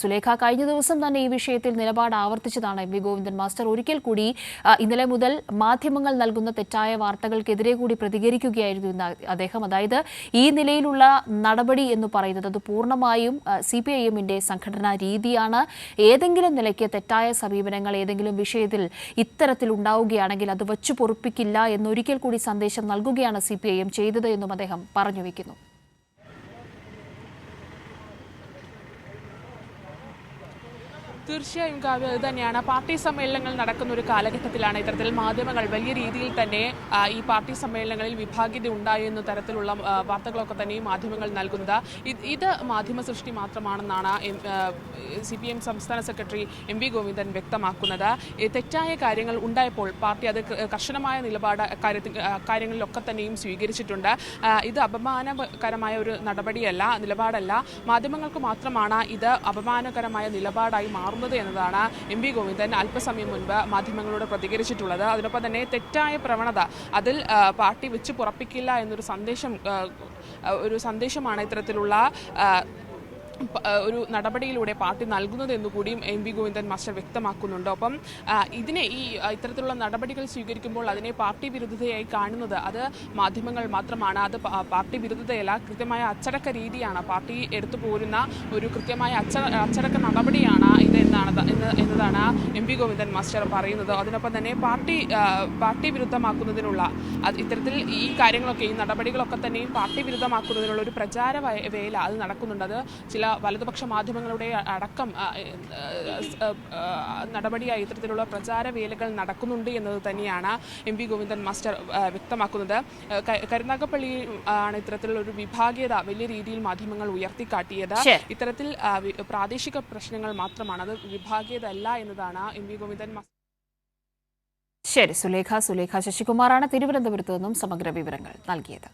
സുലേഖ കഴിഞ്ഞ ദിവസം തന്നെ ഈ വിഷയത്തിൽ നിലപാട് ആവർത്തിച്ചതാണ് എം വി ഗോവിന്ദൻ. മാസ്റ്റർ ഒരിക്കൽ കൂടി ഇന്നലെ മുതൽ മാധ്യമങ്ങൾ നൽകുന്ന തെറ്റായ വാർത്തകൾക്കെതിരെ കൂടി പ്രതികരിക്കുകയായിരുന്നു ഇന്ന് അദ്ദേഹം. അതായത് ഈ നിലയിലുള്ള നടപടി എന്ന് പറയുന്നത് അത് പൂർണമായും സി പി ഐ എമ്മിന്റെ സംഘടനാ രീതിയാണ്. ഏതെങ്കിലും നിലയ്ക്ക് തെറ്റായ സമീപനങ്ങൾ ഏതെങ്കിലും വിഷയത്തിൽ ഇത്തരത്തിൽ ഉണ്ടാവുകയാണെങ്കിൽ അത് വച്ചു പൊറുപ്പിക്കില്ല എന്നൊരിക്കൽ കൂടി സന്ദേശം നൽകുകയാണ് സി പി ഐ എം ചെയ്തത് എന്നും അദ്ദേഹം പറഞ്ഞു വെക്കുന്നു. തീർച്ചയായും കാവ്യ അത് തന്നെയാണ്. പാർട്ടി സമ്മേളനങ്ങൾ നടക്കുന്ന ഒരു കാലഘട്ടത്തിലാണ് ഇത്തരത്തിൽ മാധ്യമങ്ങൾ വലിയ രീതിയിൽ തന്നെ ഈ പാർട്ടി സമ്മേളനങ്ങളിൽ വിഭാഗ്യത ഉണ്ടായി എന്ന തരത്തിലുള്ള വാർത്തകളൊക്കെ തന്നെ ഈ മാധ്യമങ്ങൾ നൽകുന്നത്. ഇത് മാധ്യമ സൃഷ്ടി മാത്രമാണെന്നാണ് സി പി എം സംസ്ഥാന സെക്രട്ടറി എം വി ഗോവിന്ദൻ വ്യക്തമാക്കുന്നത്. തെറ്റായ കാര്യങ്ങൾ ഉണ്ടായപ്പോൾ പാർട്ടി അത് കർശനമായ നിലപാട് കാര്യങ്ങളിലൊക്കെ തന്നെയും സ്വീകരിച്ചിട്ടുണ്ട്. ഇത് അപമാനകരമായ ഒരു നടപടിയല്ല നിലപാടല്ല. മാധ്യമങ്ങൾക്ക് മാത്രമാണ് ഇത് അപമാനകരമായ നിലപാടായി മാറുന്നത്. എന്നതാണ് എം വി ഗോവിന്ദൻ അല്പസമയം മുൻപ് മാധ്യമങ്ങളോട് പ്രതികരിച്ചിട്ടുള്ളത്. അതിനൊപ്പം തന്നെ തെറ്റായ പ്രവണത അതിൽ പാർട്ടി വെച്ച് പുറപ്പിക്കില്ല എന്നൊരു സന്ദേശം ഒരു സന്ദേശമാണ് ഇത്തരത്തിലുള്ള ഒരു നടപടിയിലൂടെ പാർട്ടി നൽകുന്നത് എന്നുകൂടിയും എം വി ഗോവിന്ദൻ മാസ്റ്റർ വ്യക്തമാക്കുന്നുണ്ട്. അപ്പം ഇതിനെ ഈ ഇത്തരത്തിലുള്ള നടപടികൾ സ്വീകരിക്കുമ്പോൾ അതിനെ പാർട്ടി വിരുദ്ധതയായി കാണുന്നത് അത് മാധ്യമങ്ങൾ മാത്രമാണ്. അത് പാർട്ടി വിരുദ്ധതയല്ല കൃത്യമായ അച്ചടക്ക രീതിയാണ്. പാർട്ടി എടുത്തു പോരുന്ന ഒരു കൃത്യമായ അച്ച അച്ചടക്ക നടപടിയാണ് ഇത് എന്നാണ് എന്ന് എന്നതാണ് എം വി ഗോവിന്ദൻ മാസ്റ്റർ പറയുന്നത്. അതിനൊപ്പം തന്നെ പാർട്ടി പാർട്ടി വിരുദ്ധമാക്കുന്നതിനുള്ള ഇത്തരത്തിൽ ഈ കാര്യങ്ങളൊക്കെ ഈ നടപടികളൊക്കെ തന്നെയും പാർട്ടി വിരുദ്ധമാക്കുന്നതിനുള്ള ഒരു പ്രചാര വേല അത് നടക്കുന്നുണ്ട്. അത് ചില വലതുപക്ഷ മാധ്യമങ്ങളുടെ അടക്കം നടപടിയായി ഇത്തരത്തിലുള്ള പ്രചാര വേലകൾ നടക്കുന്നുണ്ട് എന്നത് തന്നെയാണ് എം വി ഗോവിന്ദൻ മാസ്റ്റർ വ്യക്തമാക്കുന്നത്. കരുനാഗപ്പള്ളി ആണ് ഇത്തരത്തിലുള്ള ഒരു വിഭാഗീയത വലിയ രീതിയിൽ മാധ്യമങ്ങൾ ഉയർത്തിക്കാട്ടിയത്. ഇത്തരത്തിൽ പ്രാദേശിക പ്രശ്നങ്ങൾ മാത്രമാണ്. അത് വിഭാഗീയത അല്ല എന്നതാണ് എം വി ഗോവിന്ദൻ മാസ്റ്റർ ശരി സുലേഖ സുലേഖ ശശികുമാറാണ് തിരുവനന്തപുരത്ത് നിന്നും സമഗ്ര വിവരങ്ങൾ നൽകിയത്.